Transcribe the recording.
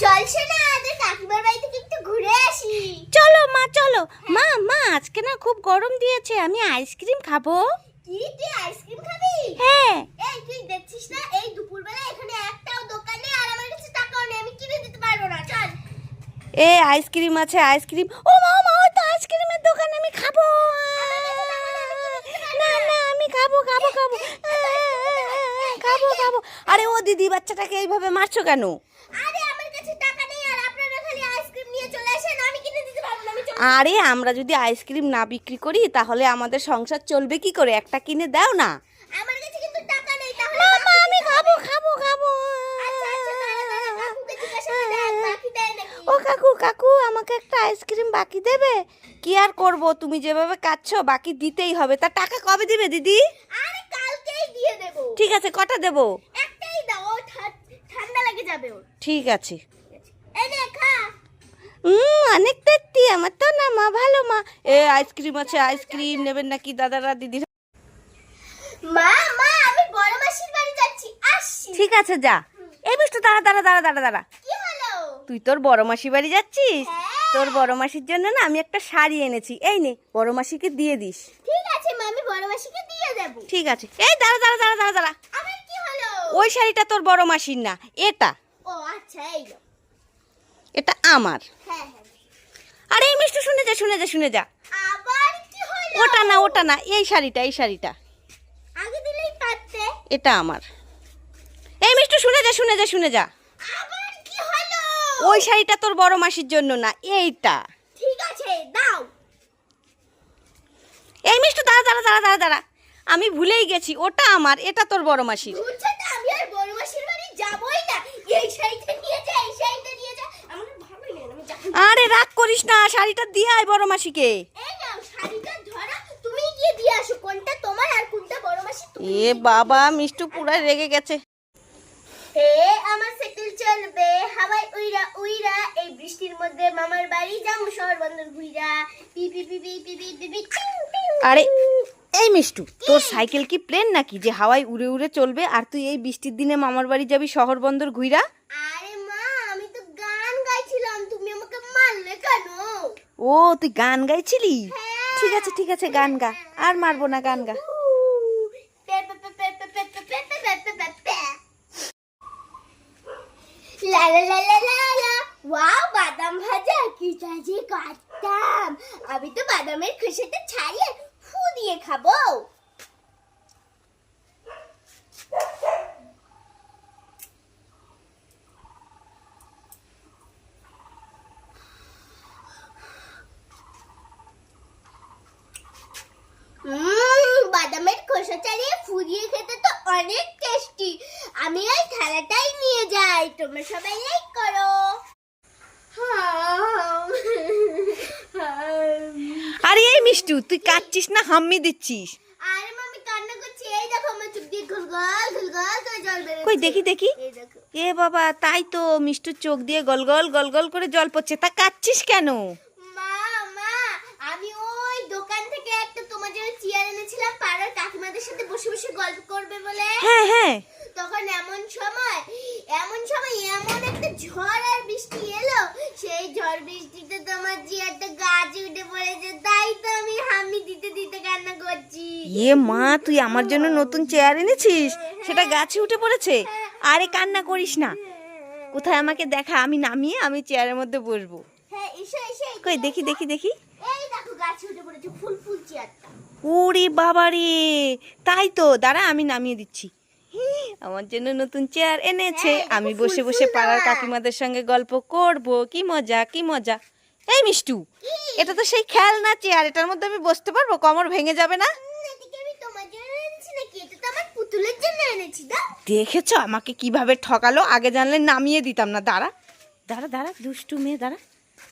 চলছে না আদের কাকিমার বাড়ি থেকে একটু ঘুরে আসি। চলো মা চলো। মা মা আজকে না খুব গরম দিয়েছে আমি আইসক্রিম খাব। কি তুই আইসক্রিম খাবি? হ্যাঁ। এই তুই দেখছিস না এই দুপুরবেলা এখানে একটাও দোকানে আর আমার কাছে টাকাও নেই আমি কিনে দিতে পারব না চল। এ আইসক্রিম আছে আইসক্রিম। ও মা মা ওই তো আইসক্রিমের দোকান আমি খাব। না না আমি খাব খাব খাব। খাব খাব। আরে ও দিদি বাচ্চাটাকে এইভাবে মারছো কেন আরে আমার কাছে টাকা নেই আর আপনারা খালি আইসক্রিম নিয়ে চলে আসেন আমি কিনে দিতে পারব না আমি চলে আরে আমরা যদি আইসক্রিম না বিক্রি করি তাহলে আমাদের সংসার চলবে কি করে? একটা কিনে দাও না। আমার কাছে কিন্তু টাকা নেই তাহলে মামা আমি খাব খাব খাব। আচ্ছা আচ্ছা নাকি। ও কাকু কাকু আমাকে একটা আইসক্রিম বাকি দেবে? কি আর করব? তুমি যেভাবে কাচ্ছ বাকি দিতেই হবে। তা টাকা কবে দিবে দিদি? আরে কালকেই দিয়ে দেবো। ঠিক আছে কটা দেবো? একটাই দাও ঠান্ডা লেগে যাবে ঠিক আছে। অনেক তেত্তি আমার তো না মা ভালো মা। এ আইসক্রিম আছে আইসক্রিম নেবেন নাকি দাদারা দিদিরা মা মা আমি বড় মাসির বাড়ি যাচ্ছি আসছি। ঠিক আছে যা। এই মিষ্টি দাঁড়া দাঁড়া দাঁড়া দাঁড়া দাঁড়া। কি হলো? তুই তোর বড় মাসি বাড়ি যাচ্ছিস? হ্যাঁ। তোর বড় মাসির জন্য না আমি একটা শাড়ি এনেছি। এই নে বড় মাসিকে দিয়ে দিস। ঠিক আছে মা আমি বড় মাসিকে দিয়ে দেব। ঠিক আছে। এই দাঁড়া দাঁড়া দাঁড়া দাঁড়া দাঁড়া। আবার কি হলো? ওই শাড়িটা তোর বড় মাসির না এটা। ও আচ্ছা এই। এটা আমার। হ্যাঁ হ্যাঁ। আরে এই মিষ্টি শুনে যা শুনে যা শুনে যা। আবার কি হলো? ওটা না ওটা না এই শাড়িটা এই শাড়িটা। আগে দিলেই পারতে। এটা আমার। এই মিষ্টি শুনে যা শুনে যা শুনে যা। আবার কি হলো? ওই শাড়িটা তোর বড় মাসির জন্য না এইটা। ঠিক আছে দাও। এই মিষ্টি দাঁড়া দাঁড়া দাঁড়া দাঁড়া দাঁড়া। আমি ভুলেই গেছি ওটা আমার এটা তোর বড় মাসির। রাগ করিস না শাড়িটা দিয়ে আয় বড় মাসিকে। এ বাবা মিষ্টু পুরা রেগে গেছে। হে আমার সাইকেল চলবে হাওয়াই উইরা উইরা এই বৃষ্টির মধ্যে মামার বাড়ি শহর বন্দর পি পি পি পি পি পি পি আরে এই মিষ্টু তোর সাইকেল কি প্লেন নাকি যে হাওয়াই উড়ে উড়ে চলবে আর তুই এই বৃষ্টির দিনে মামার বাড়ি যাবি শহর বন্দর ঘুইরা? আরে ও তুই গান গাইছিলি? হ্যাঁ। ঠিক আছে ঠিক আছে গান গা। আর মারবো না গান গা। লা বাদাম ভাজা কাটতাম আমি তো বাদামের খুশিতে ছাড়িয়ে দিয়ে খাব। বাদামের খোসা ছাড়িয়ে ফুরিয়ে খেতে তো অনেক টেস্টি আমি ওই থালাটাই নিয়ে যাই। তোমরা সবাই লাইক করো। আরে এই মিষ্টু তুই কাচ্ছিস না? হাম্মি দিচ্ছিস। আরে মামি কান্না করছি। এই দেখো আমার চোখ দিয়ে গুলগল গুলগল করে জল বেরোচ্ছে। কই দেখি দেখি। এই দেখো। এ বাবা তাই তো মিষ্টুর চোখ দিয়ে গলগল গলগল করে জল পড়ছে। তা কাচ্ছিস কেন মা মা আমি ওই দোকান থেকে একটা তোমার জন্য চেয়ার এনেছিলাম পাড়ার কাকিমাদের সাথে বসে বসে গল্প করবে বলে। হ্যাঁ হ্যাঁ। তখন এমন সময় এমন সময় এমন একটা ঝড় আর বৃষ্টি এলো। সেই ঝড় বৃষ্টিতে তোমার চেয়ারটা গাছ উঠে পড়েছে তাই তো আমি হামি দিতে দিতে কান্না করছি। এ মা তুই আমার জন্য নতুন চেয়ার এনেছিস? সেটা গাছে উঠে পড়েছে? আরে কান্না করিস না। কোথায় আমাকে দেখা? আমি নামিয়ে আমি চেয়ারের মধ্যে বসবো। হ্যাঁ কই দেখি দেখি দেখো। গাছে উঠে পড়েছে ফুল ফুল চেয়ারটা ওরে বাবা রে তাই তো দাঁড়া আমি নামিয়ে দিচ্ছি। আমার জন্য নতুন চেয়ার এনেছে হ্যাঁ, আমি বসে বসে পাড়ার কাকিমাদের সঙ্গে গল্প করব কি মজা কি মজা। এই মিষ্টু এটা তো সেই খেলনা চেয়ার এটার মধ্যে আমি বসতে পারব? কমর ভেঙে যাবে না? দেখেছ আমাকে কীভাবে ঠকালো? আগে জানলে নামিয়ে দিতাম না দাঁড়া। দাঁড়া দাঁড়া দুষ্টু মেয়ে দাঁড়া।